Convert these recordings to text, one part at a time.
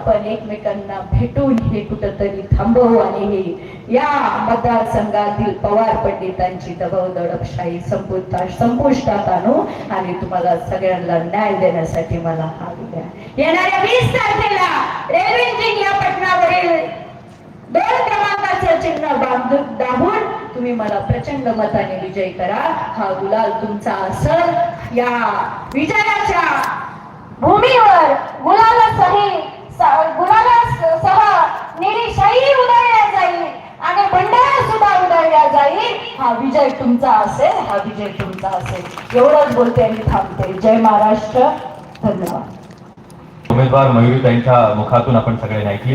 आपण एकमेकांना भेटून हे कुठंतरी थांबवू आणि हे या मतदारसंघातील पवार पंडितांची दबाव दडपशाही संपुष्टात संपुष्टात आणू आणि तुम्हाला सगळ्यांना न्याय देण्यासाठी मला हा द्या. येणाऱ्या वीस तारखेला रेल्वे या पटनावरील दोन क्रमांकाचं चिन्ह बांधून दाबून तुम्ही मला प्रचंड मताने विजय करा. हा गुलाल तुमचा असल. या विजयाच्या भूमीवर गुलालासही स- गुलालासह निरीशाही उधळल्या जाईल आणि बंडारा सुद्धा उधळल्या जाईल. हा विजय तुमचा असेल हा विजय तुमचा असेल. एवढंच बोलते आणि थांबते. जय महाराष्ट्र. धन्यवाद. उमेदवार मयुरी त्यांच्या मुखातून आपण सगळे ऐकली.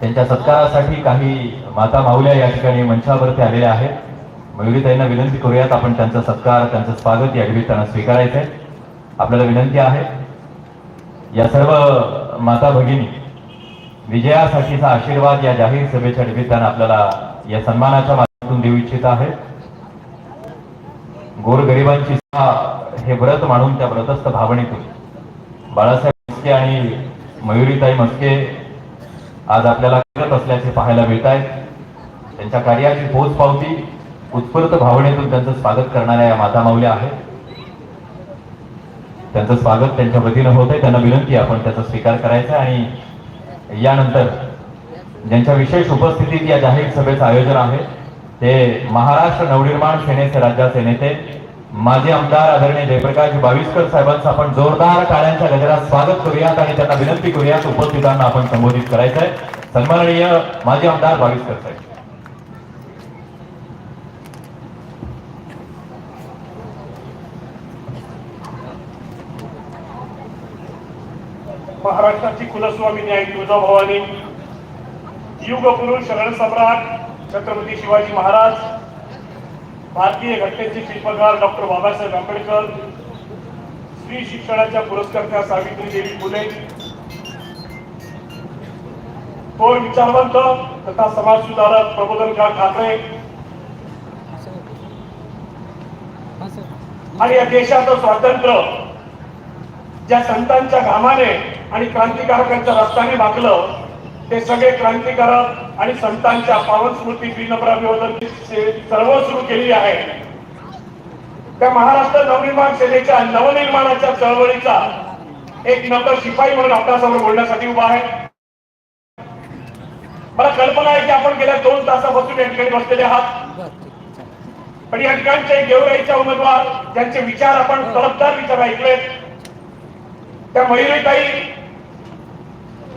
त्यांच्या सत्कारासाठी काही माता माऊल्या या ठिकाणी मंचावरती आलेल्या आहेत. मयुरी त्यांना विनंती करूयात आपण त्यांचा सत्कार त्यांचं स्वागत या निमित्तानं स्वीकारायचंय. आपल्याला विनंती आहे या सर्व माता भगिनी विजयासाठीचा आशीर्वाद या जाहीर सभेच्या निमित्तानं आपल्याला या सन्मानाच्या माध्यमातून देऊ इच्छित आहे. गोरगरिबांची सेवा हे व्रत मानून त्या व्रतस्थ भावनेतून. बाळासाहेब मस्के आणि मयुरीताई मस्के आज आपल्याला करत असल्याचे पाहायला मिळत आहे त्यांच्या कार्याची पोच पावती उत्स्फूर्त भावनेतून त्यांचं स्वागत करणाऱ्या या माता माऊल्या आहेत. त्यांचं स्वागत त्यांच्या वतीनं होत आहे. त्यांना विनंती आपण त्याचा स्वीकार करायचा आणि यानंतर ज्यांच्या विशेष उपस्थितीत या जाहीर सभेचं आयोजन आहे ते महाराष्ट्र नवनिर्माण सेनेचे राज्याचे नेते माजी आमदार आदरणीय जयप्रकाश बाविस्कर साहेबांचं आपण जोरदार टाळ्यांच्या गजरात स्वागत करूयात आणि त्यांना विनंती करूयात उपस्थितांना आपण संबोधित करायचं आहे सन्माननीय माजी आमदार बाविस्कर साहेब. महाराष्ट्राची कुलस्वामिनी आई तुळजाभवानी युगपुरुष शरण सम्राट छत्रपती शिवाजी महाराज भारतीय घटनेचे शिल्पकार डॉक्टर बाबासाहेब आंबेडकर स्त्री शिक्षणाच्या पुरस्कर्त्या सावित्री देवी फुले. थोर विचारवंत तथा समाज सुधारक प्रबोधनकार ठाकरे. आणि या देशाचं स्वातंत्र्य ज्या संतांच्या घामाने आणि क्रांतिकारकांच्या रस्त्याने भागलं ते सगळे क्रांतिकारक आणि संतांच्या पावन स्मृती विनम्राभिवादन सर्व सुरू केली आहे. त्या महाराष्ट्र नवनिर्माण सेनेच्या नवनिर्माणाच्या चळवळीचा एक नंतर शिपाई म्हणून आपल्यासमोर बोलण्यासाठी उभा आहे. मला कल्पना आहे की आपण गेल्या दोन तासापासून या ठिकाणी बसलेले आहात. पण या ठिकाणचे गेवराईच्या उमेदवार ज्यांचे विचार आपण तडफदार विचार ऐकलेत त्या मयुरीताई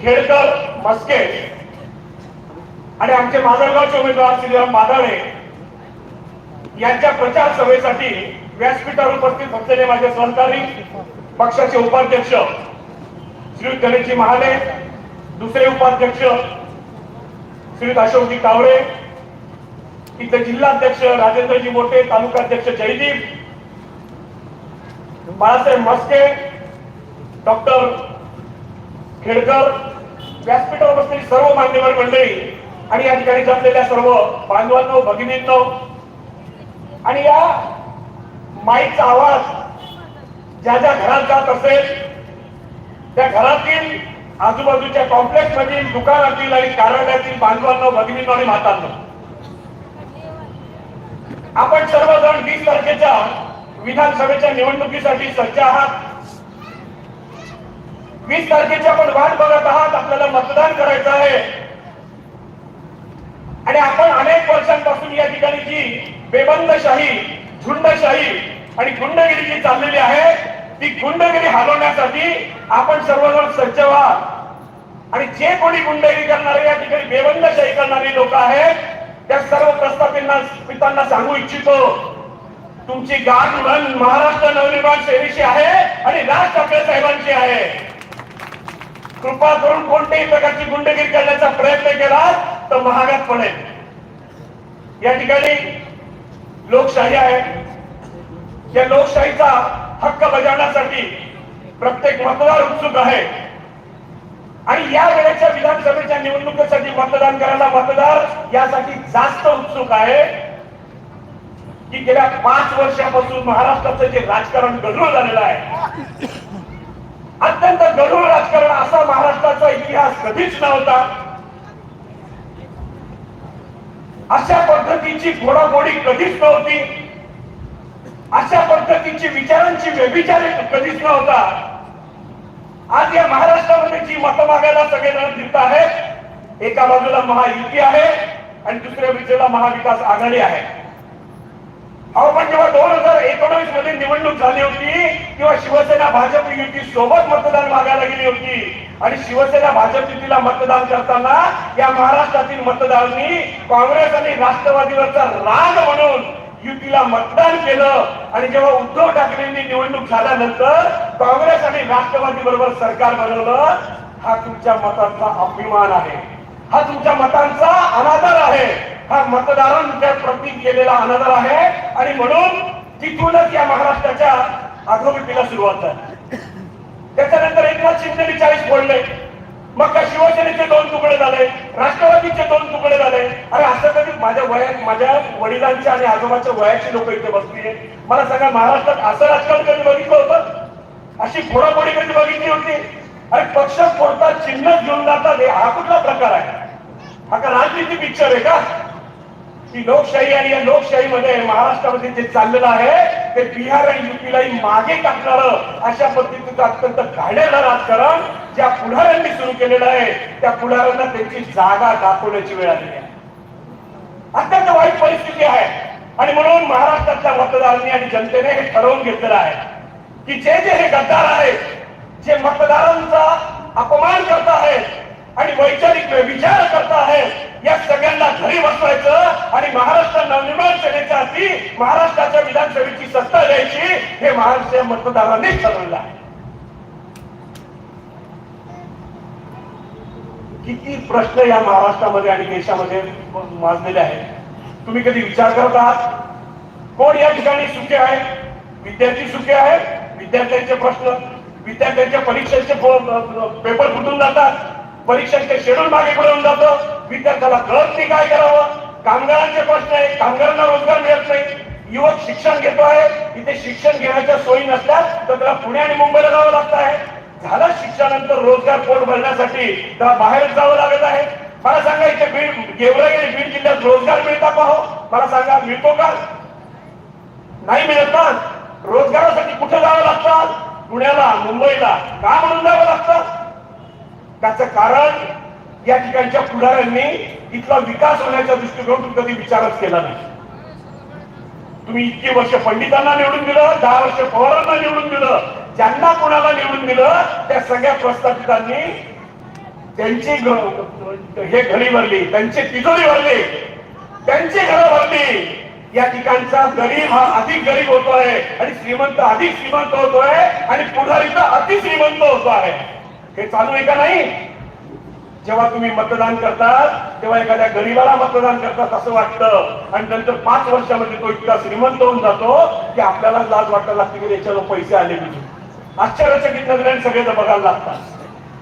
खेडकर मस्के. आणि आमचे माजलगावचे उमेदवार श्रीराम मादाळे यांच्या प्रचार सभेसाठी व्यासपीठावर उपस्थित असलेले माझे सहकारी पक्षाचे उपाध्यक्ष श्री गणेशजी महाले दुसरे उपाध्यक्ष श्री अशोकजी कावळे इथे जिल्हाध्यक्ष राजेंद्रजी मोठे तालुकाध्यक्ष जयदीप बाळासाहेब मस्के डॉक्टर खेडकर व्यासपीठावर बसलेली सर्व मान्यवर मंडळी आणि या ठिकाणी जमलेल्या सर्व बांधवांनो भगिनींनो आणि या माईचा आवाज ज्या ज्या घरात जात असेल त्या घरातील आजूबाजूच्या कॉम्प्लेक्स मधील दुकानातील आणि कार्यालयातील बांधवांनो भगिनींना आणि मातांना आपण सर्वजण वीस तारखेच्या विधानसभेच्या निवडणुकीसाठी सज्ज आहात. वीस तारखेची आपण वाट बघत आहात आपल्याला मतदान करायचं आहे. आणि आपण अनेक वर्षांपासून या ठिकाणी जी बेबंदशाही झुंडशाही आणि गुंडगिरी जी चाललेली आहे ती गुंडगिरी हलवण्यासाठी आपण सर्वजण सज्ज व्हा. आणि जे कोणी गुंडगिरी करणारे या ठिकाणी बेबंदशाही करणारे लोक आहेत त्या सर्व प्रस्थापितांना पितांना सांगू इच्छितो. तुमची गाठ उडण महाराष्ट्र नवनिर्माण सेनेची आहे आणि राज ठाकरे साहेबांची आहे. कृपा करून कोणत्याही प्रकारची गुंडगिरी करण्याचा प्रयत्न केला तर महागात पडेल. या ठिकाणी लोकशाही आहे. या लोकशाहीचा हक्क बजावण्यासाठी प्रत्येक मतदार उत्सुक आहे. आणि या वेळेच्या विधानसभेच्या निवडणुकीसाठी मतदान करायला मतदार यासाठी जास्त उत्सुक आहे. की गेल्या पाच वर्षापासून महाराष्ट्राचं जे राजकारण गढूळ झालेलं आहे अत्यंत गढूळ राजकारण असा महाराष्ट्राचा इतिहास कधीच नव्हता. अशा पद्धतीची घोडाघोडी कधीच नव्हती. अशा पद्धतीची विचारांची व्यभिचार कधीच नव्हता. आज या महाराष्ट्रामध्ये जी मतं मागायला सगळेजण फिरत आहेत एका बाजूला महायुती आहे आणि दुसऱ्या बाजूला महाविकास आघाडी आहे. अहो पण जेव्हा दोन हजार एकोणवीसमध्ये निवडणूक झाली होती किंवा शिवसेना भाजप युती सोबत मतदान मागायला गेली होती. आणि शिवसेना भाजप युतीला मतदान करताना या महाराष्ट्रातील मतदारांनी काँग्रेस आणि राष्ट्रवादीवरचा राग म्हणून युतीला मतदान केलं. आणि जेव्हा उद्धव ठाकरेंनी निवडणूक झाल्यानंतर काँग्रेस आणि राष्ट्रवादी बरोबर सरकार बनवलं हा तुमच्या मतांचा अभिमान आहे. हा तुमच्या मतांचा अनादर आहे. हा मतदारांच्या प्रती केलेला अनादर आहे. आणि म्हणून तिथूनच या महाराष्ट्राच्या अधोगतीला सुरुवात झाली. त्याच्यानंतर एकनाथ शिंदेने चाळीस फोडले मग का शिवसेनेचे दोन तुकडे झाले राष्ट्रवादीचे दोन तुकडे झाले. अरे असं कधी माझ्या वयात माझ्या वडिलांच्या आणि आजोबाच्या वयाची लोक इथे बसली मला सांगा महाराष्ट्रात असं राजकारण कधी बघितलं होतं? अशी फोडाफोडी कधी बघितली होती? अरे पक्ष फोडता चिन्ह घेऊन जातात हे हा कुठला प्रकार आहे? हा का राजनीती पिक्चर आहे का? की लोकशाही आणि या लोकशाहीमध्ये महाराष्ट्रामध्ये जे चाललेलं आहे ते बिहार आणि युपीलाही मागे टाकणार अशा पद्धतीचं अत्यंत घाणेरडं राजकारण ज्या पुढाऱ्यांनी सुरू केलेलं आहे त्या पुढाऱ्यांना त्यांची जागा दाखवण्याची वेळ आलेली आहे. अत्यंत वाईट परिस्थिती आहे. आणि म्हणून महाराष्ट्रातल्या मतदारांनी आणि जनतेने हे ठरवून घेतलेलं आहे की जे जे हे गद्दार आहेत जे मतदारांचा अपमान करत आहेत आणि वैचारिक विचार करता आहे. या सगळ्यांना घरी बसवायचं आणि महाराष्ट्र नवनिर्माण सेनेच्या हाती महाराष्ट्राच्या विधानसभेची सत्ता द्यायची हे महाराष्ट्र मतदारांनीच ठरवलं आहे. किती प्रश्न या महाराष्ट्रामध्ये आणि देशामध्ये माजलेले आहेत. तुम्ही कधी विचार करत आहात? कोण या ठिकाणी सुखे आहे? विद्यार्थी सुखे आहेत? विद्यार्थ्यांचे प्रश्न विद्यार्थ्यांच्या परीक्षेचे पेपर फुटून जातात. परीक्षांचे शेड्यूल मागे पडून जातं. विद्यार्थ्याला कळत नाही काय करावं. कामगारांचे प्रश्न आहे कामगारांना रोजगार मिळत नाही. युवक शिक्षण घेतो आहे. इथे शिक्षण घेण्याच्या सोयी नसल्यास तर त्याला पुणे आणि मुंबईला जावं लागत आहे. झालं शिक्षणानंतर रोजगार पोट भरण्यासाठी त्याला बाहेर जावं लागत आहे. मला सांगा इथे बीड गेवराई आणि बीड जिल्ह्यात रोजगार मिळता का हो? मला सांगा मिळतो का? नाही मिळत ना. रोजगारासाठी कुठे जावं लागतं? पुण्याला मुंबईला. का म्हणून जावं लागतं? त्याचं कारण या ठिकाणच्या पुढाऱ्यांनी इथला विकास होण्याच्या दृष्टिकोनातून कधी विचारच केला नाही. तुम्ही इतकी वर्ष पंडितांना निवडून दिलं दहा वर्ष पवारांना निवडून दिलं ज्यांना कोणाला निवडून दिलं त्या सगळ्या प्रस्थापितांनी त्यांची हे घडी भरली त्यांची तिजोरी भरली त्यांची घरं भरली. या ठिकाणचा गरीब हा अधिक गरीब होतो आहे आणि श्रीमंत अधिक श्रीमंत होतोय आणि पुढारी तर अति श्रीमंत होतो आहे हे चालू आहे का नाही? जेव्हा तुम्ही मतदान करतात तेव्हा एखाद्या गरीबाला मतदान करतात असं वाटतं. आणि नंतर पाच वर्षामध्ये तो इतका श्रीमंत होऊन जातो की आपल्याला लाज वाटायला लागते की याच्यावर पैसे आले म्हणजे आश्चर्यचकित नजरेने सगळे बघायला लागतात.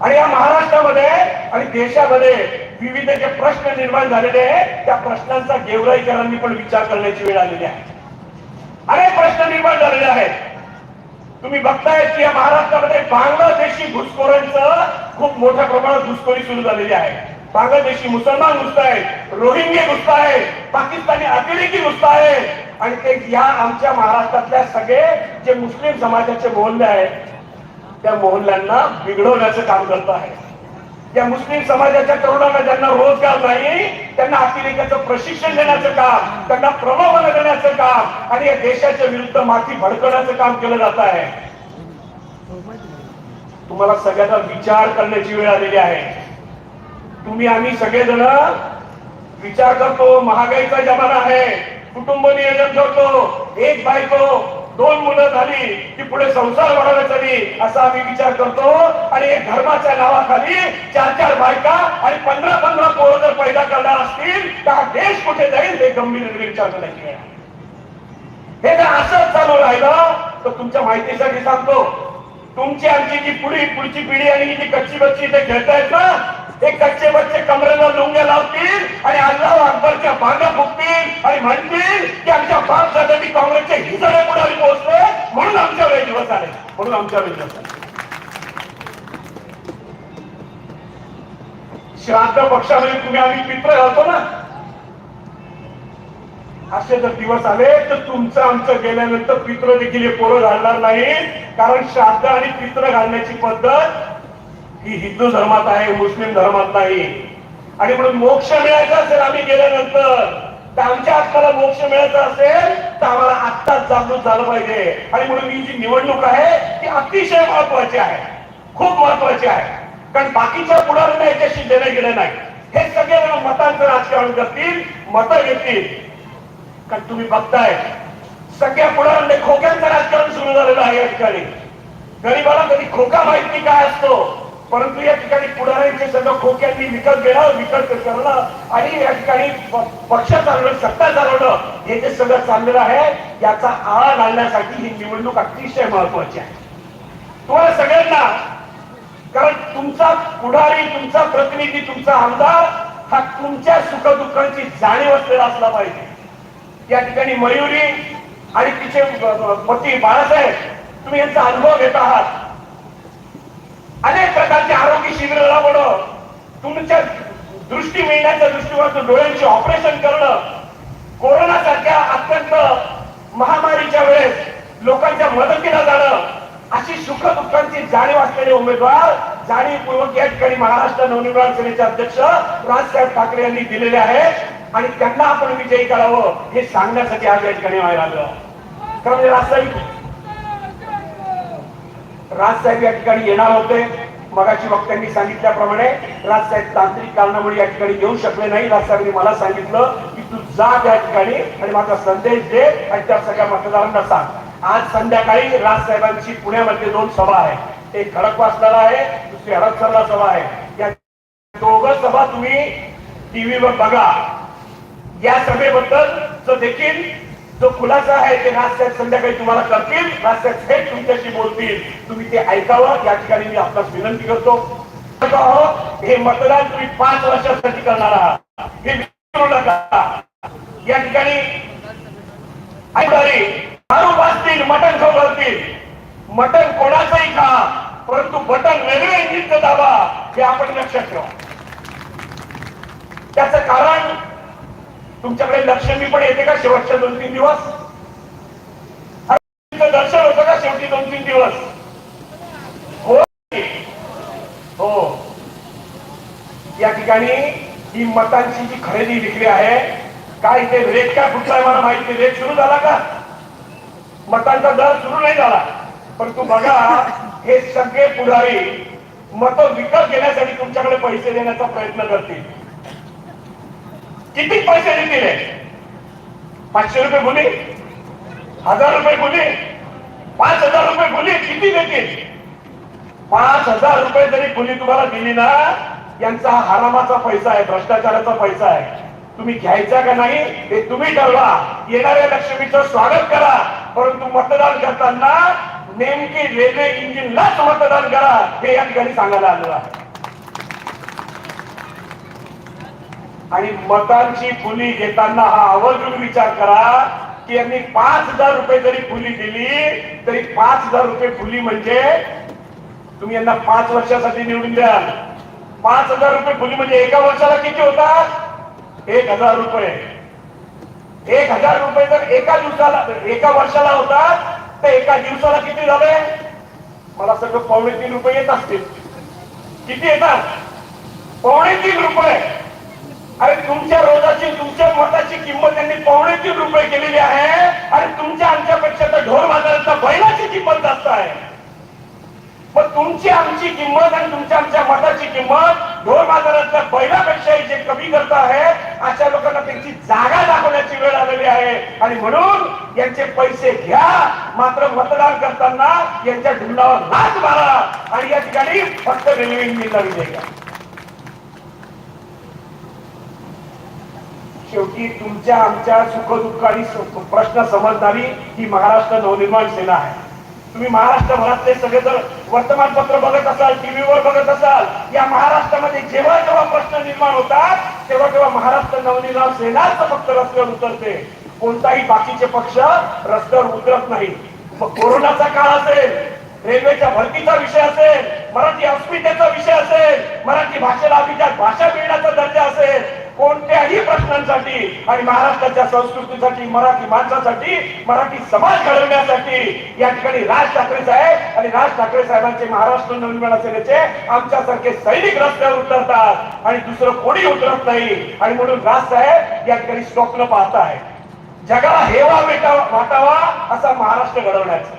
आणि या महाराष्ट्रामध्ये आणि देशामध्ये विविध जे प्रश्न निर्माण झालेले आहेत त्या प्रश्नांचा गेवराईकरांनी पण विचार करण्याची वेळ आलेली आहे. अनेक प्रश्न निर्माण झालेले आहेत. तुम्ही बघताय की या महाराष्ट्रामध्ये बांगलादेशी घुसखोरांचं खूप मोठ्या प्रमाणात घुसखोरी सुरू झालेली आहे. बांगलादेशी मुसलमान घुसत आहेत रोहिंगे घुसत आहेत पाकिस्तानी अतिरेकी घुसत आहेत आणि ते या आमच्या महाराष्ट्रातल्या सगळे जे मुस्लिम समाजाचे मोहल्ले आहेत त्या मोहल्ल्यांना बिघडवण्याचं काम करत आहे या मुस्लिम समाजाच्या तरुणांना ज्यांना रोजगार नाही त्यांना अतिरेकाचं प्रशिक्षण देण्याचं काम त्यांना प्रलोभन देण्याचं काम आणि या देशाच्या विरुद्ध माती भडकवण्याचं काम केलं जात आहे. तुम्हाला सगळ्यांना विचार करण्याची वेळ आलेली आहे. तुम्ही आम्ही सगळेजण विचार करतो महागाईचा जमाना आहे कुटुंब नियोजन करतो एक बायको दोन मुलं झाली की पुढे संसार वाढवण्यासाठी असा आम्ही विचार करतो. आणि धर्माच्या नावाखाली चार चार बायका आणि पंधरा पंधरा पोरं जर पैदा करणार असतील तर हा देश कुठे जाईल हे गंभीर विचार करायची हे जर असंच चालू राहिलं तर तुमच्या माहितीसाठी सांगतो तुमची आमची जी पुढी पुढची पिढी आणि जी कच्ची बच्ची इथे खेळतायत ना एक कच्चे बच्चे कमरेला लुंग्या लावतील आणि अल्लाह अकबरच्या भागा फुकतील आणि म्हणतील की आमच्या बाप दादांनी काँग्रेसच्या हिसाने पुढारी पोहोचले म्हणून आमच्या वेळ दिवस आले. म्हणून आमच्या वेळ दिवस आले. श्राद्ध पक्षामध्ये तुम्ही आम्ही मित्र घालतो ना? असे जर दिवस आले तर तुमचं आमचं गेल्यानंतर पित्र देखील हे पोरं घालणार नाही कारण श्राद्ध आणि पित्र घालण्याची पद्धत ही हिंदू धर्मात आहे मुस्लिम धर्मात नाही. आणि म्हणून मोक्ष मिळायचा असेल आम्ही गेल्यानंतर तर आमच्या आत्म्याला मोक्ष मिळायचा असेल तर आम्हाला आत्ताच जागृत झालं पाहिजे. आणि म्हणून ही जी निवडणूक आहे ती अतिशय महत्वाची आहे. खूप महत्वाची आहे. कारण बाकीच्या पुढाऱ्यांना याच्याशी देणं गेलं नाही. हे सगळे जण मतांचं राजकारण करतील मतं घेतील. कारण तुम्ही बघताय सगळ्या पुढाऱ्यांनी खोक्यांचं राजकारण सुरू झालेलं आहे या ठिकाणी. गरीबाला कधी खोका माहिती काय असतो? परंतु या ठिकाणी पुढाऱ्यांचे सगळं खोक्यांनी विकत घेणं विकत करणं आणि या ठिकाणी पक्ष चालवणं सत्ता चालवणं हे जे सगळं चाललेलं आहे याचा आळा घालण्यासाठी ही निवडणूक अतिशय महत्वाची आहे. तुम्हाला सगळ्यांना कारण तुमचा पुढारी तुमचा प्रतिनिधी तुमचा आमदार हा तुमच्या सुखदुःखांची जाणीव असलेला असला पाहिजे. या ठिकाणी मयुरी आणि तिचे पती बाळासाहेब तुम्ही यांचा अनुभव घेत आहात. अनेक प्रकारचे आरोग्य शिबिर राबवणं तुमच्या दृष्टी मिळण्याच्या दृष्टीकोनातून डोळ्यांचे ऑपरेशन करणं कोरोना सारख्या अत्यंत महामारीच्या वेळेस लोकांच्या मदतीला जाणं अशी सुख दुःखांची जाणीव असलेले उमेदवार जाणीवपूर्वक या ठिकाणी महाराष्ट्र नवनिर्माण सेनेचे अध्यक्ष राजसाहेब ठाकरे यांनी दिलेले आहेत आणि त्यांना आपण विजयी करावं हे सांगण्यासाठी आज या ठिकाणी व्हायला आलं कारण राजसाहेब राजसाहेब या ठिकाणी येणार होते. मगाशी वक्त्यांनी सांगितल्याप्रमाणे राजसाहेब तांत्रिक कारणामुळे या ठिकाणी येऊ शकले नाही. राजसाहेबांनी मला सांगितलं की तू जा त्या ठिकाणी आणि माझा संदेश दे आणि त्या सगळ्या मतदारांना सांग. आज संध्याकाळी राजसाहेबांची पुण्यामध्ये दोन सभा आहे. एक खडकवासला आहे दुसरी हडपसरला सभा आहे. या दोघं सभा तुम्ही टीव्हीवर बघा. या सभेबद्दल देखील जो खुलासा आहे ते राजसाहेब संध्याकाळी तुम्हाला करतील राजसाहेब थेट तुमच्याशी बोलतील. तुम्ही ते ऐकावं. या ठिकाणी मी आपल्यास विनंती करतो. हे मतदान तुम्ही पाच वर्षासाठी करणार आहात. हे विसरू नका. या ठिकाणी दारू वाचतील मटण खाऊ घालतील. मटण कोणाचंही खा परंतु बटन वेगळे इंजिनचं दाबा हे आपण लक्षात ठेवा. त्याचं कारण तुमच्याकडे लक्ष्मी पण येते का शेवटच्या दोन तीन दिवस? अरे, तुमचं दर्शन होतं का शेवटी दोन तीन दिवस? हो. हो. या ठिकाणी ही मतांची जी खरेदी विक्री आहे काय इथे रेट काय कुठला आहे मला माहिती रेट सुरू झाला का? मतांचा दर सुरू नाही झाला. परंतु बघा हे सगळे पुढारी मत विकत घेण्यासाठी तुमच्याकडे पैसे देण्याचा प्रयत्न करतील. किती पैसे दिले पाचशे रुपये बोली. हजार रुपये बोली. पाच हजार रुपये बोली. किती देतील? पाच हजार रुपये जरी खुली तुम्हाला दिली ना यांचा हरामाचा पैसा आहे भ्रष्टाचाराचा पैसा आहे. तुम्ही घ्यायचा का नाही हे तुम्ही ठरवा. येणाऱ्या लक्ष्मीचं स्वागत करा. परंतु मतदान करताना नेमकी रेल्वे इंजिनलाच मतदान करा हे या ठिकाणी सांगायला आलेलं आहे. आणि मतांची फुली घेताना हा आवर्जून विचार करा की यांनी पाच हजार रुपये जरी फुली दिली तरी पाच हजार रुपये फुली म्हणजे तुम्ही यांना पाच वर्षासाठी निवडून द्याल. पाच हजार रुपये फुली म्हणजे एका वर्षाला किती होतात? एक हजार रुपये. एक हजार रुपये जर एका दिवसाला एका वर्षाला होतात तर एका दिवसाला किती झाले? मला सगळं पावणे तीन रुपये येत असतील. किती येतात? पावणे तीन रुपये. अरे तुमच्या रोजाची तुमच्या मताची किंमत त्यांनी पावणे तीन रुपये केलेली आहे. आणि तुमच्या आमच्यापेक्षा तर ढोर बाजाराचा बैलाची किंमत जास्त आहे. मग तुमची आमची किंमत आणि तुमच्या आमच्या मताची किंमत ढोर बाजारातल्या बैलापेक्षा जे कमी करत आहे अशा लोकांना त्यांची जागा दाखवण्याची वेळ आलेली आहे. आणि म्हणून यांचे पैसे घ्या. मात्र मतदान करताना यांच्या ढुंडावर लाच मारा. आणि या ठिकाणी फक्त रेल्वे इंजिनला द्या शेवटी तुमच्या आमच्या सुखदुःख आणि प्रश्न समजणारी ही महाराष्ट्र नवनिर्माण सेना आहे. तुम्ही महाराष्ट्रभरातले सगळे जर वर्तमानपत्र बघत असाल टीव्हीवर बघत असाल या महाराष्ट्रामध्ये जेव्हा जेव्हा प्रश्न निर्माण होतात तेव्हा तेव्हा महाराष्ट्र नवनिर्माण सेनाच फक्त रस्त्यावर उतरते. कोणताही बाकीचे पक्ष रस्त्यावर उतरत नाही. मग कोरोनाचा काळ असेल रेल्वेच्या भरतीचा विषय असेल मराठी अस्मितेचा विषय असेल मराठी भाषेला अभिजात भाषा मिळण्याचा दर्जा असेल कोणत्याही प्रश्नांसाठी आणि महाराष्ट्राच्या संस्कृतीसाठी मराठी माणसासाठी मराठी समाज घडवण्यासाठी या ठिकाणी राज ठाकरे साहेब आणि राज ठाकरे साहेबांचे महाराष्ट्र नवनिर्माण सेनेचे आमच्यासारखे सैनिक रस्त्यावर उतरतात आणि दुसरं कोणी उतरत नाही. आणि म्हणून राज साहेब या ठिकाणी स्वप्न पाहत आहे जगाला हेवा भेटावा वाटावा असा महाराष्ट्र घडवण्याचं.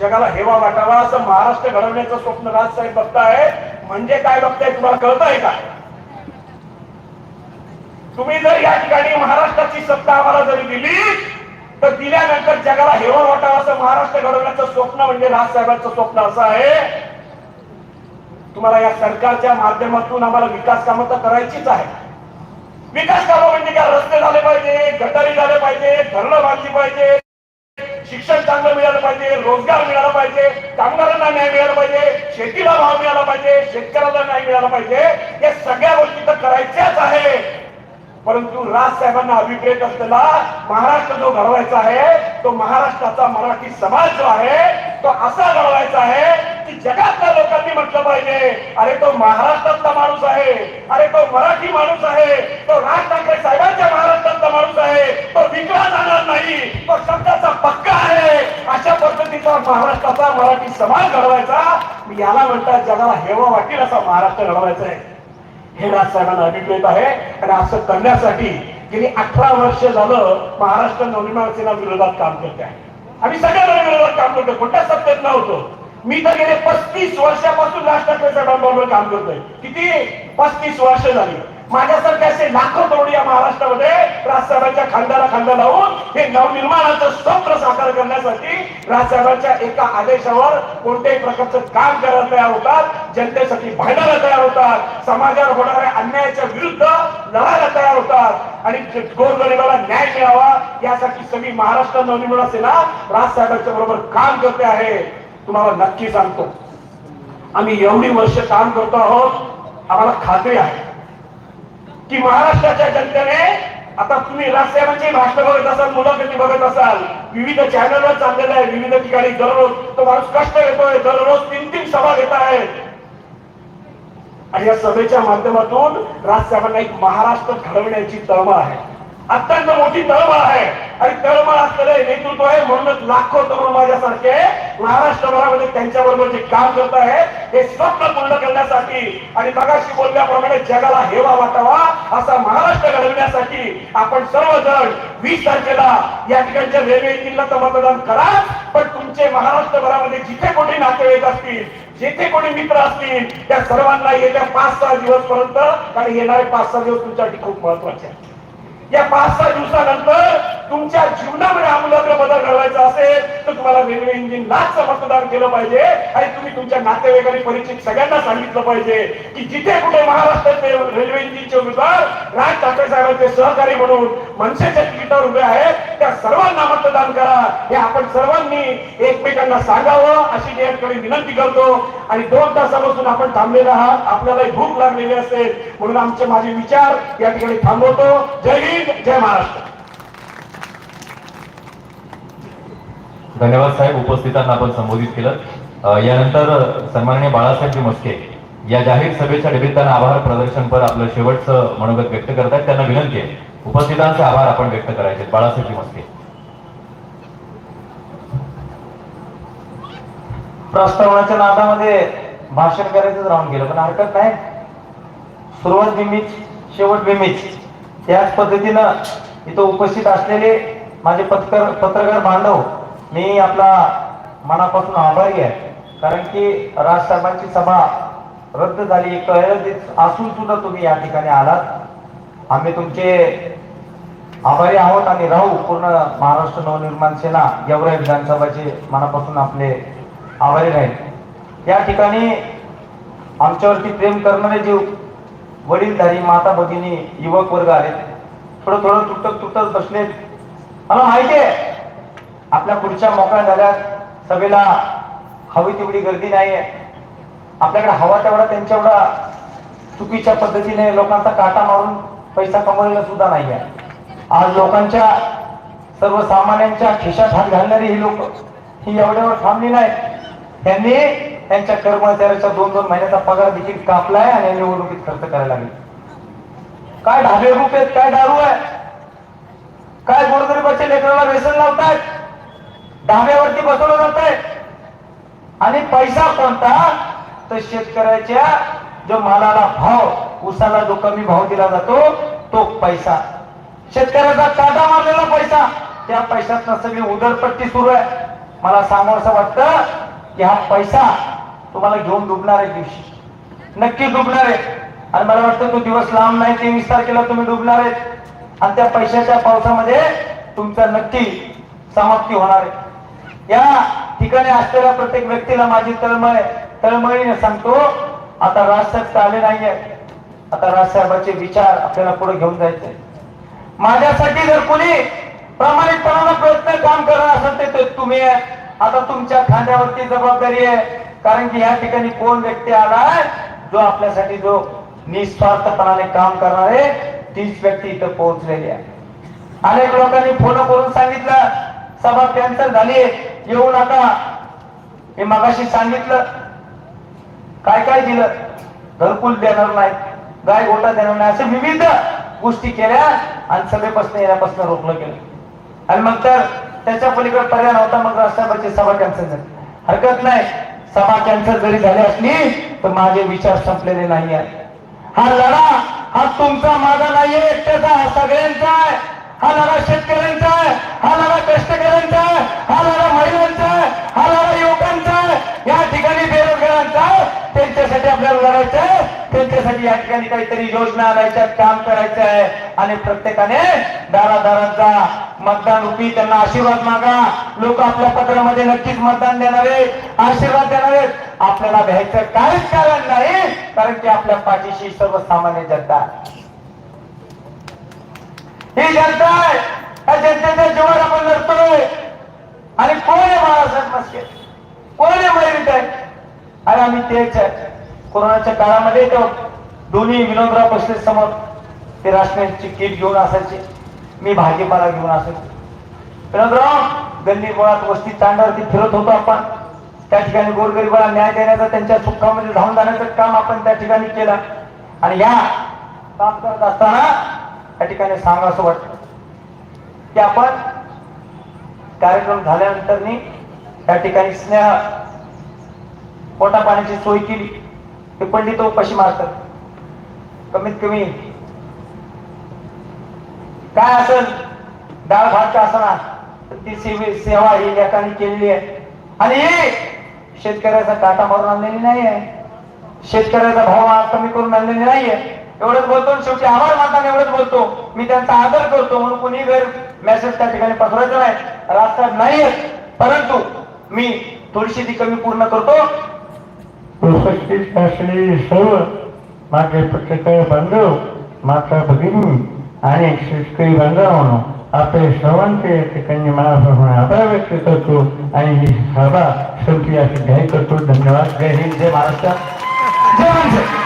जगाला हेवा वाटावा असं महाराष्ट्र घडवण्याचं स्वप्न राज साहेब बघताय म्हणजे काय बघताय तुम्हाला कळत आहे का? तुम्ही जर या ठिकाणी महाराष्ट्राची सत्ता आम्हाला जरी दिली तर दिल्यानंतर जगाला हेवा वाटावं असं महाराष्ट्र घडवण्याचं स्वप्न म्हणजे राज साहेबांचं स्वप्न असं आहे. तुम्हाला या सरकारच्या माध्यमातून आम्हाला विकास कामं तर करायचीच आहे विकास कामं म्हणजे काय? रस्ते झाले पाहिजे गटारी झाले पाहिजे धरणं बांधली पाहिजे शिक्षण चांगलं मिळालं पाहिजे रोजगार मिळाला पाहिजे कामगारांना न्याय मिळाला पाहिजे शेतीला भाव मिळाला पाहिजे शेतकऱ्याला न्याय मिळाला पाहिजे या सगळ्या गोष्टी तर करायच्याच आहे परंतु राज साहेबांना अभिप्रेत असलेला महाराष्ट्र जो घडवायचा आहे तो महाराष्ट्राचा मराठी समाज जो आहे तो असा घडवायचा आहे की जगातल्या लोकांनी म्हटलं पाहिजे अरे तो महाराष्ट्रातला माणूस आहे अरे तो मराठी माणूस आहे तो राज ठाकरे साहेबांच्या महाराष्ट्रातला माणूस आहे तो विकला जाणार नाही तो शब्दाचा पक्का आहे. अशा पद्धतीचा महाराष्ट्राचा मराठी समाज घडवायचा याला म्हणतात जगाला हेवा वाटेल असा महाराष्ट्र घडवायचा आहे. हे राजसाहेबांना अभिप्रेत आहे. आणि असं करण्यासाठी गेली अठरा वर्ष झालं महाराष्ट्र नवनिर्माण सेना विरोधात काम करते आहे. आम्ही सगळ्या विरोधात काम करतोय. कोणत्या सत्तेत नव्हतो. मी तर गेले पस्तीस वर्षापासून राज ठाकरे साहेबांबरोबर काम करतोय. किती? पस्तीस वर्ष झाली. माझ्यासारखे असे लाखो तरुण या महाराष्ट्रामध्ये राजसाहेबांच्या खांद्याला खांदा लावून हे नवनिर्माणाचं स्वप्न साकार करण्यासाठी राजसाहेबांच्या एका आदेशावर कोणत्याही प्रकारचं काम करायला तयार होतात जनतेसाठी भांडायला तयार होतात समाजावर होणाऱ्या अन्यायाच्या विरुद्ध लढायला तयार होतात. आणि गोरगरिबाला न्याय मिळावा यासाठी सगळी महाराष्ट्र नवनिर्माण सेना राजसाहेबांच्या बरोबर काम करते आहे. तुम्हाला नक्की सांगतो. आम्ही एवढी वर्ष काम करतो आहोत आम्हाला खात्री आहे. की महाराष्ट्राच्या जनतेने आता तुम्ही राजसाहेबांची भाषण बघत असाल मुलाखती बघत असाल विविध चॅनलवर चाललेलं आहे विविध ठिकाणी दररोज तो माणूस कष्ट घेतोय दररोज तीन तीन सभा घेत आहेत. आणि या सभेच्या माध्यमातून राजसाहेबांना एक महाराष्ट्र घडवण्याची तळमळ आहे. अत्यंत मोठी तळमळ आहे. आणि तळमळ असलेलं नेतृत्व आहे म्हणूनच लाखो तरुण माझ्यासारखे महाराष्ट्रभरामध्ये त्यांच्या बरोबर जे म्हणजे काम करत आहे हे स्वप्न पूर्ण करण्यासाठी आणि मगाशी बोलल्याप्रमाणे जगाला हेवा वाटावा असा महाराष्ट्र घडवण्यासाठी आपण सर्वजण वीस तारखेला या ठिकाणच्या रेल्वे किल्ला मतदान करा पण तुमचे महाराष्ट्रभरामध्ये जिथे कोणी नातेवाईक असतील जेथे कोणी मित्र असतील त्या सर्वांना येत्या पाच सहा दिवस पर्यंत कारण येणारे पाच सहा दिवस तुमच्यासाठी खूप महत्त्वाचे आहेत. या पाच सहा दिवसानंतर तुमच्या जीवनामध्ये आमूलाग्र बदल घडवायचा असेल तर तुम्हाला रेल्वे इंजिनलाच मतदान केलं पाहिजे आणि तुम्ही तुमच्या नातेवाईकांनी परिचित सगळ्यांना सांगितलं पाहिजे की जिथे कुठे महाराष्ट्राचे रेल्वे इंजिनचे उमेदवार राज ठाकरे साहेबांचे सहकारी म्हणून मनसेच्या तिकिटावर उभे आहेत त्या सर्वांना मतदान करा. हे आपण सर्वांनी एकमेकांना सांगावं अशी या ठिकाणी विनंती करतो. आणि दोन तासापासून आपण थांबलेला आहात. आपल्याला भूक लागलेली असेल. म्हणून आमचे माझे विचार या ठिकाणी थांबवतो. जय हिंद जय महाराष्ट्र. धन्यवाद साहेब उपस्थितांना आपण संबोधित केलं. यानंतर सन्माननीय बाळासाहेबजी मस्के या जाहीर सभेच्या निमित्तानं आभार प्रदर्शनपर आपलं शेवटचं मनोगत व्यक्त करतायत. त्यांना विनंती आहे उपस्थितांचे आभार आपण व्यक्त करायचे आहेत. बाळासाहेबजी मस्के प्रस्तावनाच्या नादामध्ये भाषण करायचंच राहून गेलं पण हरकत नाही. सुरुवात बिमीच शेवट बिमीच त्याच पद्धतीनं इथं उपस्थित असलेले माझे पत्रकार पत्रकार बांधव मी आपला मनापासून आभारी आहे. कारण की राजसाहेबांची सभा रद्द झाली कळत असून सुद्धा तुम्ही या ठिकाणी आलात. आम्ही तुमचे आभारी आहोत आणि राहू पूर्ण महाराष्ट्र नवनिर्माण सेना गेवराई विधानसभाचे मनापासून आपले आभारी राहील. या ठिकाणी आमच्यावरती प्रेम करणारे जे वडीलधारी माता भगिनी युवक वर्ग आले थोडं थोडं तुटत तुटत बसले मला माहिती आहे आपल्या खुर्च्या मोकळ्या झाल्यात. सभेला हवी तेवढी गर्दी नाही आहे आपल्याकडे हवा तेवढा त्यांच्याएवढा चुकीच्या पद्धतीने लोकांचा काटा मारून पैसा कमवलेला सुद्धा नाही आहे आज लोकांच्या सर्वसामान्यांच्या खिशात हात घालणारी ही लोक ही एवढ्यावर थांबली नाही त्यांनी त्यांच्या कर्मचाऱ्याचा दोन दोन महिन्याचा पगार देखील कापलाय आणि निवडणुकीत खर्च करायला लागले. काय ढाबे रूप आहेत काय दारू आहे? काय गोरगरिबाच्या लेकराला व्यसन लावतायत? धाब्यावरती बसवलं जात आहे आणि पैसा कोणता? तर शेतकऱ्याच्या जो मालाला भाव उसाला जो कमी भाव दिला जातो तो पैसा. शेतकऱ्याचा काटा मारलेला पैसा. त्या पैशात सगळी उदरपट्टी सुरू आहे. मला सांगावं वाटतं की हा पैसा तुम्हाला घेऊन डुबणार आहे दिवशी. नक्की डुबणार आहे. आणि मला वाटतं तो दिवस लांब नाही तेवीस तारखेला तुम्ही डुबणार आहेत. आणि त्या पैशाच्या पावसामध्ये तुमचा नक्की समाप्ती होणार आहे. या ठिकाणी असलेल्या प्रत्येक व्यक्तीला माझी तळमळ तळमळीने सांगतो आता राजसाहेब आले नाहीये. आता राजसाहेबाचे विचार आपल्याला पुढे घेऊन जायचे. माझ्यासाठी जर कोणी प्रामाणिकपणानं प्रयत्न काम करणार असेल ते- तुम्ही आता तुमच्या खांद्यावरती जबाबदारी आहे. कारण की या ठिकाणी कोण व्यक्ती आलाय जो आपल्यासाठी जो निस्वार्थपणाने काम करणार आहे तीच व्यक्ती इथं पोहोचलेली आहे. अनेक लोकांनी फोन करून सांगितलं सभा कॅन्सल झाली येऊ नका मी मगाशी सांगितलं. काय काय दिलं? घरकुल देणार नाही गाय गोटा देणार नाही असे विविध गोष्टी केल्या आणि सभेपासून येण्यापासून रोखलं गेलं. आणि मग तर त्याच्या पलीकडे पर्याय नव्हता मग राष्ट्रपती सभा कॅन्सल झाली. हरकत नाही सभा कॅन्सल जरी झाली असली तर माझे विचार संपलेले नाही आहे हा लढा हा तुमचा माझा नाहीये एकट्याचा हा सगळ्यांचा आहे. हा लढा शेतकऱ्यांचा आहे. हा लढा कष्टकऱ्यांचा आहे. हा लढा महिलांचा आहे. हा लढा युवकांचा आहे. या ठिकाणी बेरोजगारांचा त्यांच्यासाठी आपल्याला लढायचं आहे. त्यांच्यासाठी या ठिकाणी काहीतरी योजना आणायच्या काम करायचं आहे. आणि प्रत्येकाने दारादारांचा मतदान रुपी त्यांना आशीर्वाद मागा. लोक आपल्या पत्रामध्ये नक्कीच मतदान देणार आशीर्वाद देणारे. आपल्याला भ्यायचं काहीच कारण नाही कारण की आपल्या पाठीशी सर्वसामान्य जनता आहे. ही जनता आहे. त्या जनतेच्या जीवन आपण लढतोय आणि कोण आहे बाळासाहेब मस्के कोण आहे मयुरीत आहे आणि आम्ही तेच आहे. कोरोनाच्या काळामध्ये तो दोन्ही विनोदराव बसले समोर ते राशनची किट घेऊन असायचे. मी भाजीपाला घेऊन असायचो. विनोदराव गल्ली गोळात वस्ती तांडावरती फिरत होतो आपण. त्या ठिकाणी गोरगरिबाला न्याय देण्याचा त्यांच्या सुखामध्ये धावून जाण्याचं काम आपण त्या ठिकाणी केलं. आणि या काम करत असताना त्या ठिकाणी सांगा असं वाटतं की आपण कार्यक्रम झाल्यानंतर या ठिकाणी स्नेह पोटा पाण्याची सोय केली. ते पंडित उपाशी मारतात. कमीत कमी काय असेल? डाळ भात का असणार तर ती सेवे सेवा ही लेखाने केलेली आहे. आणि शेतकऱ्याचा काटा मारून आणलेली नाही आहे शेतकऱ्याचा भाव कमी करून आणलेली नाहीये. एवढंच बोलतो आणि शेवटी आभार मानताना एवढंच बोलतो. मी त्यांचा आदर करतो म्हणून कुणी गैर मेसेज त्या ठिकाणी पसरायचं नाही. राजकारण नाहीये. परंतु मी थोडीशी ती कमी पूर्ण करतो. असलेले सर्व माझे पत्रकार बांधव माता भगिनी आणि शेतकरी बांधवांनो आपले सर्वांचे या ठिकाणी मनापासून आभार व्यक्त करतो आणि ही सभा संपली अशी जाहीर करतो. धन्यवाद. जय हिंद. जय महाराष्ट्र. जय माणसं